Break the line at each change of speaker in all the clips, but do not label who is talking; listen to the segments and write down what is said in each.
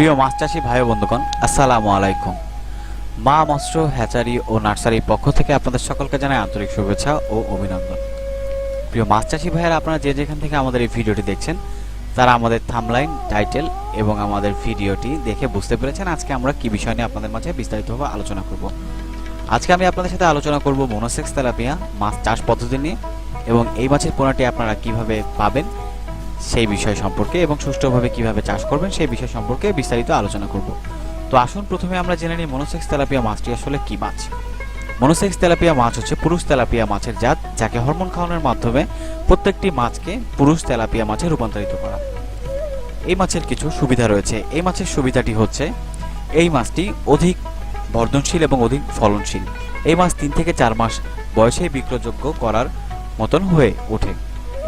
প্রিয় মাছ চাষি ভাই বন্ধুগণ, আসসালামু আলাইকুম। মা মৎস্য, হ্যাচারি ও নার্সারির পক্ষ থেকে আপনাদের সকলকে জানাই আন্তরিক শুভেচ্ছা ও অভিনন্দন। প্রিয় মাছ চাষি ভাইয়েরা, আপনারা যে যেখান থেকে আমাদের এই ভিডিওটি দেখছেন, তারা আমাদের থামলাইন, টাইটেল এবং আমাদের ভিডিওটি দেখে বুঝতে পেরেছেন আজকে আমরা কি বিষয় নিয়ে আপনাদের মাঝে বিস্তারিতভাবে আলোচনা করব। আজকে আমি আপনাদের সাথে আলোচনা করব মোনোসেক্স তেলাপিয়া মাছ চাষ পদ্ধতি নিয়ে এবং এই মাছের পোনাটি আপনারা কীভাবে পাবেন সেই বিষয় সম্পর্কে এবং সুষ্ঠুভাবে কীভাবে চাষ করবেন সেই বিষয় সম্পর্কে বিস্তারিত আলোচনা করব। তো আসুন প্রথমে আমরা জেনে নিই মনোসেক্স তেলাপিয়া মাছটি আসলে কি মাছ। মনোসেক্স তেলাপিয়া মাছ হচ্ছে পুরুষ তেলাপিয়া মাছের জাত, যাকে হরমোন খাওয়ানোর মাধ্যমে প্রত্যেকটি মাছকে পুরুষ তেলাপিয়া মাছে রূপান্তরিত করা এই মাছের কিছু সুবিধা রয়েছে। এই মাছের সুবিধাটি হচ্ছে, এই মাছটি অধিক বর্ধনশীল এবং অধিক ফলনশীল। এই মাছ তিন থেকে চার মাস বয়সে বিক্রয়যোগ্য করার মতন হয়ে ওঠে।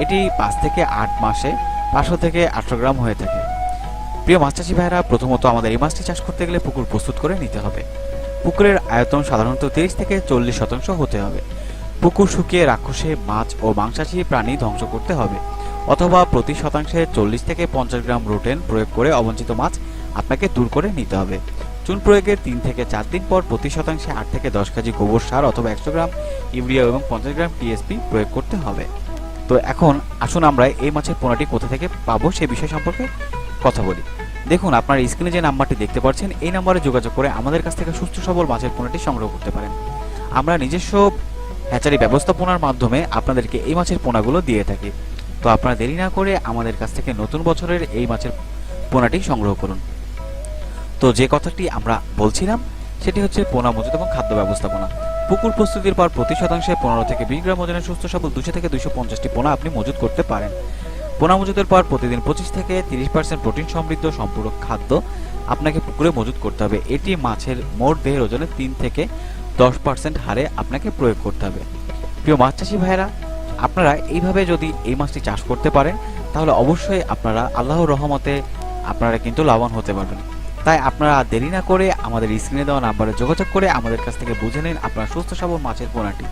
এটি পাঁচ থেকে আট মাসে পাঁচশো থেকে আটশো গ্রাম হয়ে থাকে। প্রিয় মাছ চাষি ভাইরা প্রথমত আমাদের এই মাছটি চাষ করতে গেলে পুকুর প্রস্তুত করে নিতে হবে। পুকুরের আয়তন সাধারণত তিরিশ থেকে চল্লিশ শতাংশ হতে হবে। পুকুর শুকিয়ে রাক্ষসে, মাছ ও মাংসাশী প্রাণী ধ্বংস করতে হবে। অথবা প্রতি শতাংশে চল্লিশ থেকে পঞ্চাশ গ্রাম রোটেন প্রয়োগ করে অবঞ্চিত মাছ আপনাকে দূর করে নিতে হবে। চুন প্রয়োগের তিন থেকে চার দিন পর প্রতি শতাংশে আট থেকে দশ কেজি গোবর সার অথবা একশো গ্রাম ইউরিয়া এবং পঞ্চাশ গ্রাম টিএসপি প্রয়োগ করতে হবে। তো এখন আসুন আমরা এই মাছের পোনাটি কোথা থেকে পাবো সে বিষয় সম্পর্কে কথা বলি। দেখুন, আপনার স্ক্রিনে যে নাম্বারটি দেখতে পাচ্ছেন, এই নাম্বারে যোগাযোগ করে আমাদের কাছ থেকে সুস্থ সবল মাছের পোনাটি সংগ্রহ করতে পারেন। আমরা নিজস্ব হ্যাচারি ব্যবস্থাপনার মাধ্যমে আপনাদেরকে এই মাছের পোনাগুলো দিয়ে থাকি। তো আপনারা দেরি না করে আমাদের কাছ থেকে নতুন বছরের এই মাছের পোনাটি সংগ্রহ করুন। তো যে কথাটি আমরা বলছিলাম, সেটি হচ্ছে পোনা মজুদ এবং খাদ্য ব্যবস্থাপনা। পুকুর প্রস্তুতির পর প্রতি শতাংশে পনেরো থেকে বিশ গ্রাম ওজনের সুস্থ সবল দুশো থেকে দুশো পঞ্চাশটি পোনা আপনি মজুত করতে পারেন। পোনা মজুতের পর প্রতিদিন পঁচিশ থেকে তিরিশ পার্সেন্ট প্রোটিন সমৃদ্ধ সম্পূরক খাদ্য আপনাকে পুকুরে মজুত করতে হবে। এটি মাছের মোট দেহের ওজনের তিন থেকে দশ পার্সেন্ট হারে আপনাকে প্রয়োগ করতে হবে। প্রিয় মাছ চাষি ভাইয়েরা, আপনারা এইভাবে যদি এই মাছটি চাষ করতে পারেন, তাহলে অবশ্যই আপনারা আল্লাহর রহমতে আপনারা কিন্তু লাভবান হতে পারবেন। তাই আপনারা দেরি না করে আমাদের স্ক্রিনে দেওয়া নাম্বারে যোগাযোগ করে আমাদের কাছ থেকে বুঝে নিন আপনার সুস্থ সবল মাছের পোনাটি।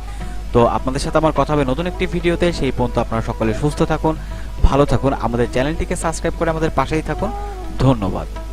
তো আপনাদের সাথে আমার কথা হবে নতুন একটি ভিডিওতে। সেই পর্যন্ত আপনারা সকলে সুস্থ থাকুন, ভালো থাকুন। আমাদের চ্যানেলটিকে সাবস্ক্রাইব করে আমাদের পাশেই থাকুন। ধন্যবাদ।